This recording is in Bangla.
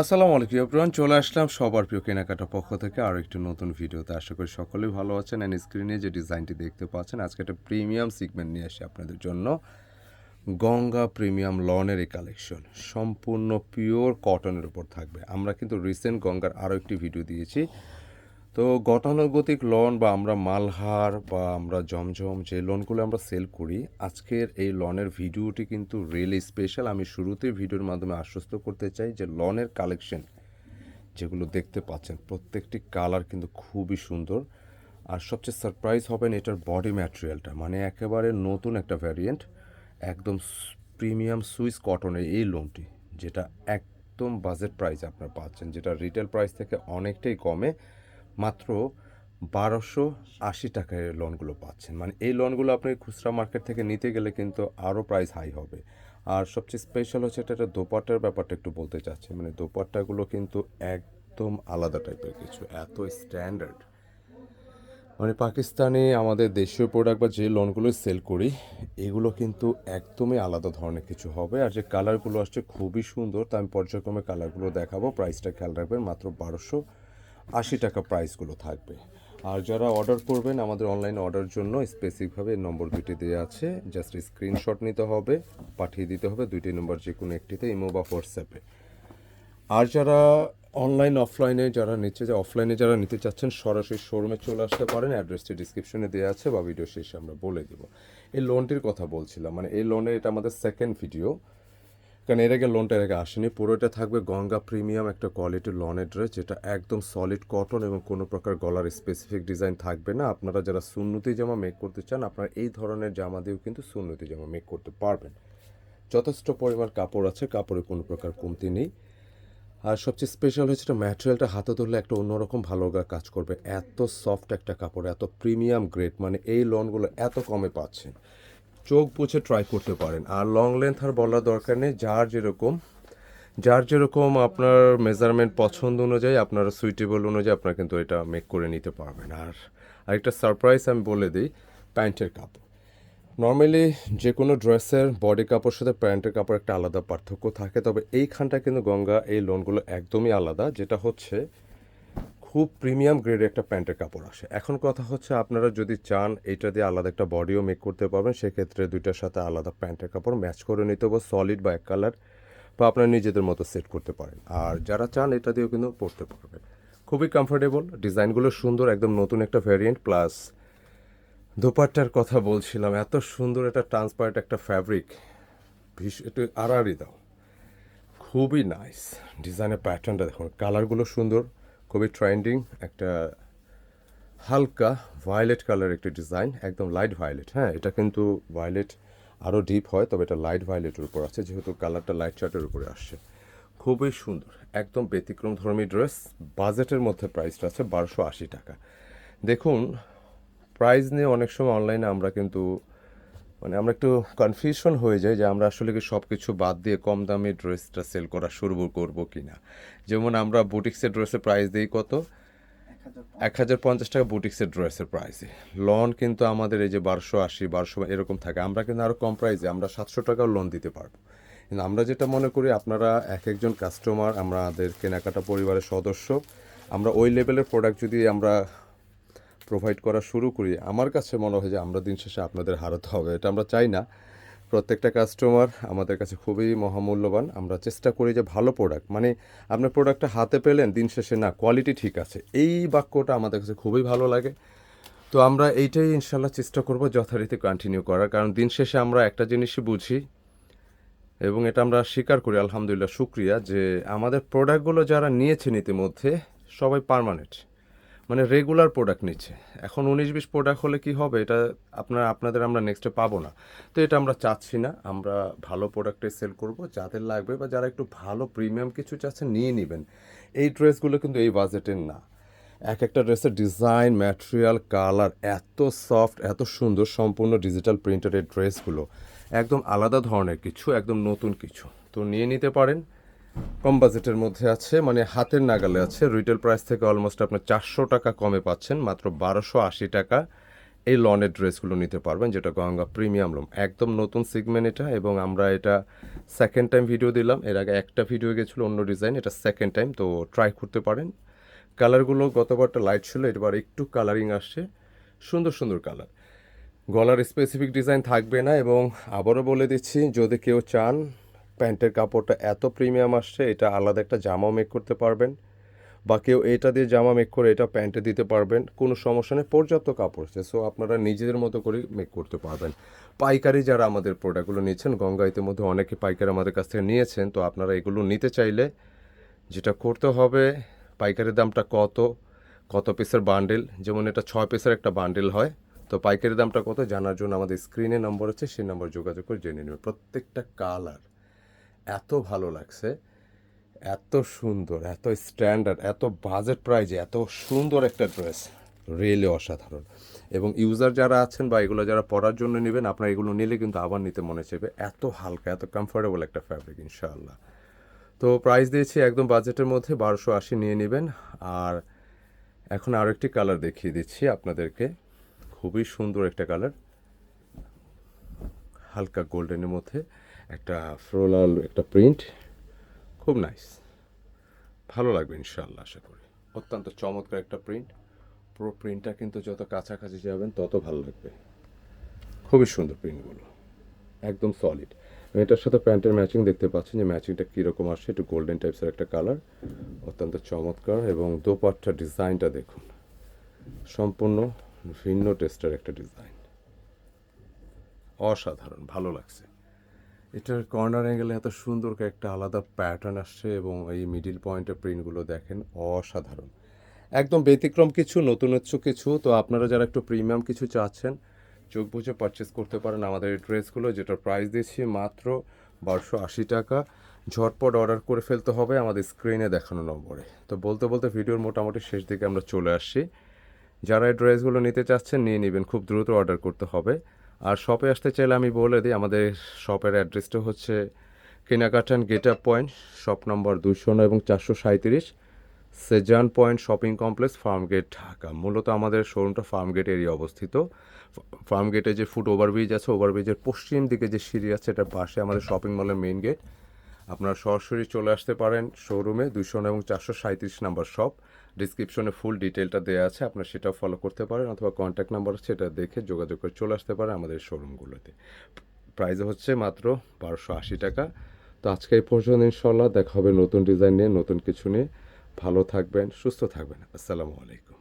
আসসালামু আলাইকুম এভরিওয়ান চলে আসলাম সবার প্রিয় কেনাকাটা পক্ষ থেকে আরও একটি নতুন ভিডিওতে। আশা করি সকলেই ভালো আছেন। অ্যান্ড স্ক্রিনে যে ডিজাইনটি দেখতে পাচ্ছেন, আজকে একটা প্রিমিয়াম সিগমেন্ট নিয়ে আসি আপনাদের জন্য। গঙ্গা প্রিমিয়াম লনের এই কালেকশন সম্পূর্ণ পিওর কটনের উপর থাকবে। আমরা কিন্তু রিসেন্ট গঙ্গার আরও একটি ভিডিও দিয়েছি। তো গতানুগতিক লোন বা আমরা মালহার বা আমরা জমজম যে লোনগুলো আমরা সেল করি, আজকের এই লোনের ভিডিওটি কিন্তু রিয়েলি স্পেশাল আমি শুরুতেই ভিডিওর মাধ্যমে আশ্বস্ত করতে চাই যে লোনের কালেকশন যেগুলো দেখতে পাচ্ছেন, প্রত্যেকটি কালার কিন্তু খুবই সুন্দর। আর সবচেয়ে সারপ্রাইজ হবেন এটার বডি ম্যাটেরিয়ালটা মানে একেবারে নতুন একটা ভ্যারিয়েন্ট একদম প্রিমিয়াম সুইস কটনের এই লোনটি যেটা একদম বাজেট প্রাইস আপনারা পাচ্ছেন, যেটা রিটেল প্রাইস থেকে অনেকটাই কমে। মাত্র বারোশো আশি টাকায় লোনগুলো পাচ্ছেন। মানে এই লোনগুলো আপনি খুচরা মার্কেট থেকে নিতে গেলে কিন্তু আরও প্রাইস হাই হবে। আর সবচেয়ে স্পেশাল হচ্ছে এটা একটা দোপাট্টার ব্যাপারটা একটু বলতে চাচ্ছি। মানে দোপাট্টাগুলো কিন্তু একদম আলাদা টাইপের কিছু, এত স্ট্যান্ডার্ড মানে পাকিস্তানে আমাদের দেশীয় প্রোডাক্ট বা যে লোনগুলো সেল করি, এগুলো কিন্তু একদমই আলাদা ধরনের কিছু হবে। আর যে কালারগুলো আসছে খুবই সুন্দর, তা আমি পর্যায়ক্রমে কালারগুলো দেখাবো। প্রাইসটা খেয়াল রাখবেন, মাত্র বারোশো আশি টাকা প্রাইসগুলো থাকবে। আর যারা অর্ডার করবেন, আমাদের অনলাইন অর্ডার জন্য স্পেসিফিকভাবে নম্বর দুইটি দেওয়া আছে। জাস্ট স্ক্রিনশট নিতে হবে, পাঠিয়ে দিতে হবে দুইটি নম্বর যে কোনো একটিতে, ইমো বা হোয়াটসঅ্যাপে আর যারা অনলাইন অফলাইনে যারা নিচ্ছে যে অফলাইনে যারা নিতে চাচ্ছেন, সরাসরি শোরুমে চলে আসতে পারেন। অ্যাড্রেসটি ডিসক্রিপশনে দেওয়া আছে বা ভিডিও শেষে আমরা বলে দেব। এই লোনটির কথা বলছিলাম মানে এই লোনের এটা আমাদের সেকেন্ড ভিডিও কারণ এর আগে লোনটা এর আগে আসেনি। পুরোটা থাকবে গঙ্গা প্রিমিয়াম একটা কোয়ালিটির লনের ড্রেস যেটা একদম সলিড কটন এবং কোনো প্রকার গলার স্পেসিফিক ডিজাইন থাকবে না। আপনারা যারা সুন্নতি জামা মেক করতে চান, আপনারা এই ধরনের জামা দিয়েও কিন্তু সুন্নতি জামা মেক করতে পারবেন। যথেষ্ট পরিমাণ কাপড় আছে, কাপড়ে কোনো প্রকার কমতি নেই। আর সবচেয়ে স্পেশাল হচ্ছে এটা ম্যাটেরিয়ালটা হাতে ধরলে একটা অন্যরকম ভালো কাজ করবে। এত সফট একটা কাপড়, এত প্রিমিয়াম গ্রেড মানে এই লনগুলো এত কমে পাচ্ছেন চোখ বুঝে ট্রাই করতে পারেন। আর লং লেন্থ আর বলার দরকার নেই, যার যেরকম যার যেরকম আপনার মেজারমেন্ট পছন্দ অনুযায়ী, আপনার সুইটেবল অনুযায়ী আপনারা কিন্তু এটা মেক করে নিতে পারবেন। আর আরেকটা সারপ্রাইজ আমি বলে দিই, প্যান্টের কাপড়। নর্মালি যে কোনো ড্রেসের বডি কাপড়ের সাথে প্যান্টের কাপড় একটা আলাদা পার্থক্য থাকে, তবে এইখানটা কিন্তু গঙ্গা, এই লোনগুলো একদমই আলাদা, যেটা হচ্ছে খুব প্রিমিয়াম গ্রেডের একটা প্যান্টের কাপড় আসে। এখন কথা হচ্ছে আপনারা যদি চান এইটা দিয়ে আলাদা একটা বডিও মেক করতে পারবেন, সেক্ষেত্রে দুইটার সাথে আলাদা প্যান্টের কাপড় ম্যাচ করে নিতে হবে, সলিড বা এক কালার বা আপনারা নিজেদের মতো সেট করতে পারেন। আর যারা চান এটা দিয়েও কিন্তু পরতে পারবেন। খুবই কমফোর্টেবল ডিজাইনগুলো সুন্দর, একদম নতুন একটা ভ্যারিয়েন্ট প্লাস দোপাট্টার কথা বলছিলাম, এত সুন্দর একটা ট্রান্সপারেন্ট একটা ফ্যাব্রিক ভীষ একটু আড়াআড়ি দাও। খুবই নাইস ডিজাইনের প্যাটার্নটা দেখুন কালারগুলো সুন্দর। খুবই ট্রেন্ডিং, একটা হালকা ভায়োলেট কালার একটি ডিজাইন একদম লাইট ভায়োলেট হ্যাঁ এটা কিন্তু ভায়োলেট আরও ডিপ হয়, তবে এটা লাইট ভায়োলেটের উপর আছে, যেহেতু কালারটা লাইট চার্টের উপরে আসছে। খুবই সুন্দর, একদম ব্যতিক্রম ধর্মী ড্রেস বাজেটের মধ্যে প্রাইসটা আছে বারোশো আশি টাকা। দেখুন প্রাইস নিয়ে অনেক সময় অনলাইনে আমরা কিন্তু মানে আমরা একটু কনফিউশন হয়ে যায় যে আমরা আসলে কি সব কিছু বাদ দিয়ে কম দামে ড্রেসটা সেল করা শুরু করব কি না যেমন আমরা বুটিক্সের ড্রেসের প্রাইস দিই কত? এক হাজার পঞ্চাশ টাকা বুটিক্সের ড্রেসের প্রাইসে লন কিন্তু আমাদের এই যে বারোশো আশি, বারোশো এরকম থাকে। আমরা কিন্তু আরও কম প্রাইসে আমরা সাতশো টাকাও লোন দিতে পারব। কিন্তু আমরা যেটা মনে করি, আপনারা এক একজন কাস্টমার আমাদের কেনাকাটা পরিবারের সদস্য, আমরা ওই লেভেলের প্রোডাক্ট যদি আমরা প্রোভাইড করা শুরু করি, আমার কাছে মনে হয় যে আমরা দিন শেষে আপনাদের হারাতে হবে, এটা আমরা চাই না। প্রত্যেকটা কাস্টমার আমাদের কাছে খুবই মহামূল্যবান, আমরা চেষ্টা করি যে ভালো প্রোডাক্ট মানে আপনার প্রোডাক্টটা হাতে পেলেন, দিন শেষে না কোয়ালিটি ঠিক আছে। এই বাক্যটা আমাদের কাছে খুবই ভালো লাগে। তো আমরা এইটাই ইনশাল্লাহ চেষ্টা করব যথারীতি কন্টিনিউ করার, কারণ দিন শেষে আমরা একটা জিনিসই বুঝি এবং এটা আমরা স্বীকার করি, আলহামদুলিল্লাহ, শুক্রিয়া যে আমাদের প্রোডাক্টগুলো যারা নিয়েছেন ইতিমধ্যে সবাই পার্মানেন্ট মানে রেগুলার প্রোডাক্ট নিচ্ছে। এখন উনিশ বিশ প্রোডাক্ট হলে কি হবে? এটা আপনার, আপনাদের আমরা নেক্সটে পাবো না। তো এটা আমরা চাচ্ছি না। আমরা ভালো প্রোডাক্টে সেল করব। যাদের লাগবে বা যারা একটু ভালো প্রিমিয়াম কিছু চাচ্ছেন, নিয়ে নেবেন। এই ড্রেসগুলো কিন্তু এই বাজেটের না। এক একটা ড্রেসের ডিজাইন ম্যাটেরিয়াল কালার এত সফট এত সুন্দর, সম্পূর্ণ ডিজিটাল প্রিন্টের এই ড্রেসগুলো একদম আলাদা ধরনের কিছু, একদম নতুন কিছু। তো নিয়ে নিতে পারেন। কম বাজেটের মধ্যে আছে মানে হাতের নাগালে আছে। রিটেল প্রাইস থেকে অলমোস্ট আপনার চারশো টাকা কমে পাচ্ছেন, মাত্র বারোশো আশি টাকা এই লনের ড্রেসগুলো নিতে পারবেন, যেটা গঙ্গা প্রিমিয়াম লোম একদম নতুন সিগমেন্ট এটা এবং আমরা এটা সেকেন্ড টাইম ভিডিও দিলাম। এর আগে একটা ভিডিও গেছিল, অন্য ডিজাইন এটা সেকেন্ড টাইম তো ট্রাই করতে পারেন। কালারগুলো গতবারটা লাইট ছিল, এবার একটু কালারিং আসছে। সুন্দর সুন্দর কালার গলার স্পেসিফিক ডিজাইন থাকবে না এবং আবারও বলে দিচ্ছি, যদি কেউ চান প্যান্টের কাপড়টা এত প্রিমিয়াম আসছে, এটা আলাদা একটা জামাও মেক করতে পারবেন বা কেউ এটা দিয়ে জামা মেক করে এটা প্যান্টে দিতে পারবেন, কোনো সমস্যা নেই, পর্যাপ্ত কাপড় আছে। সো আপনারা নিজেদের মতো করে মেক করতে পারবেন। পাইকারি যারা আমাদের প্রোডাক্টগুলো নিয়েছেন গঙ্গা ইতিমধ্যে অনেকে পাইকারি আমাদের কাছ থেকে নিয়েছেন, তো আপনারা এগুলো নিতে চাইলে যেটা করতে হবে, পাইকারি দামটা কত কত পিসের বান্ডেল যেমন এটা ছয় পিসের একটা বান্ডেল হয়, তো পাইকারি দামটা কত জানার জন্য আমাদের স্ক্রিনে নম্বর আছে, সেই নম্বর যোগাযোগ করে জেনে নেবেন। প্রত্যেকটা কালার এত ভালো লাগছে, এত সুন্দর, এত স্ট্যান্ডার্ড এত বাজেট প্রাইজে এত সুন্দর একটা ড্রেস রিয়েলি অসাধারণ। এবং ইউজার যারা আছেন বা এগুলো যারা পরার জন্য নেবেন, আপনার এগুলো নিলে কিন্তু আবার নিতে মনে চাইবে। এত হালকা, এত কমফোর্টেবল একটা ফ্যাব্রিক ইনশাআল্লাহ। তো প্রাইস দিয়েছি একদম বাজেটের মধ্যে, বারোশো আশি নিয়ে নেবেন। আর এখন আরও একটি কালার দেখিয়ে দিচ্ছি আপনাদেরকে। খুবই সুন্দর একটা কালার হালকা গোল্ডেনের মধ্যে। একটা ফ্লোরাল একটা প্রিন্ট খুব নাইস ভালো লাগবে ইনশাল্লাহ আশা করি। অত্যন্ত চমৎকার একটা প্রিন্ট পুরো প্রিন্টটা কিন্তু যত কাছাকাছি যাবেন, তত ভালো লাগবে। খুবই সুন্দর প্রিন্টগুলো একদম সলিড এটার সাথে প্যান্টের ম্যাচিং দেখতে পাচ্ছেন যে ম্যাচিংটা কীরকম আসছে, একটু গোল্ডেন টাইপসের একটা কালার অত্যন্ত চমৎকার এবং দোপাট্টা ডিজাইনটা দেখুন। সম্পূর্ণ ভিন্ন টেস্টের একটা ডিজাইন অসাধারণ, ভালো লাগছে। এটার কর্নার অ্যাঙ্গেলে এত সুন্দর একটা আলাদা প্যাটার্ন আসছে এবং এই মিডিল পয়েন্টের প্রিন্টগুলো দেখেন অসাধারণ। একদম ব্যতিক্রম কিছু, নতুনত্ব কিছু। তো আপনারা যারা একটু প্রিমিয়াম কিছু চাচ্ছেন, চোখ বুঝে পারচেস করতে পারেন আমাদের এই ড্রেসগুলো যেটার প্রাইস দিচ্ছি মাত্র বারোশো আশি টাকা। ঝটপট অর্ডার করে ফেলতে হবে আমাদের স্ক্রিনে দেখানো নম্বরে। তো বলতে বলতে ভিডিওর মোটামুটি শেষ দিকে আমরা চলে আসছি। যারা এই ড্রেসগুলো নিতে চাচ্ছেন, নিয়ে নেবেন। খুব দ্রুত অর্ডার করতে হবে। আর শপে আসতে চাইলে আমি বলে দিই, আমাদের শপের অ্যাড্রেসটা হচ্ছে কেনাকাটান gate up point shop number দুশো নয় এবং চারশো সাঁত্রিশ Sezan point shopping complex Farmgate Dhaka মূলত আমাদের শোরুমটা ফার্মগেট এরিয়া অবস্থিত। ফার্মগেটে যে ফুট ওভারব্রিজ আছে ওভারব্রিজের পশ্চিম দিকে যে সিঁড়ি আছে, এটার পাশে আমাদের শপিং মলের মেইন গেট আপনারা সরাসরি চলে আসতে পারেন শোরুমে দুশো এবং চারশো সাঁত্রিশ নাম্বার শপ ডিসক্রিপশনে ফুল ডিটেলটা দেওয়া আছে, আপনারা সেটাও ফলো করতে পারেন অথবা কন্ট্যাক্ট নাম্বার এটা দেখে যোগাযোগ করে চলে আসতে পারে আমাদের শোরুমগুলোতে প্রাইস হচ্ছে মাত্র বারোশো আশি টাকা। তো আজকে এই পর্যন্ত ইনশাল্লাহ দেখা হবে নতুন ডিজাইন নিয়ে, নতুন কিছু নিয়ে। ভালো থাকবেন, সুস্থ থাকবেন। আসসালামু আলাইকুম।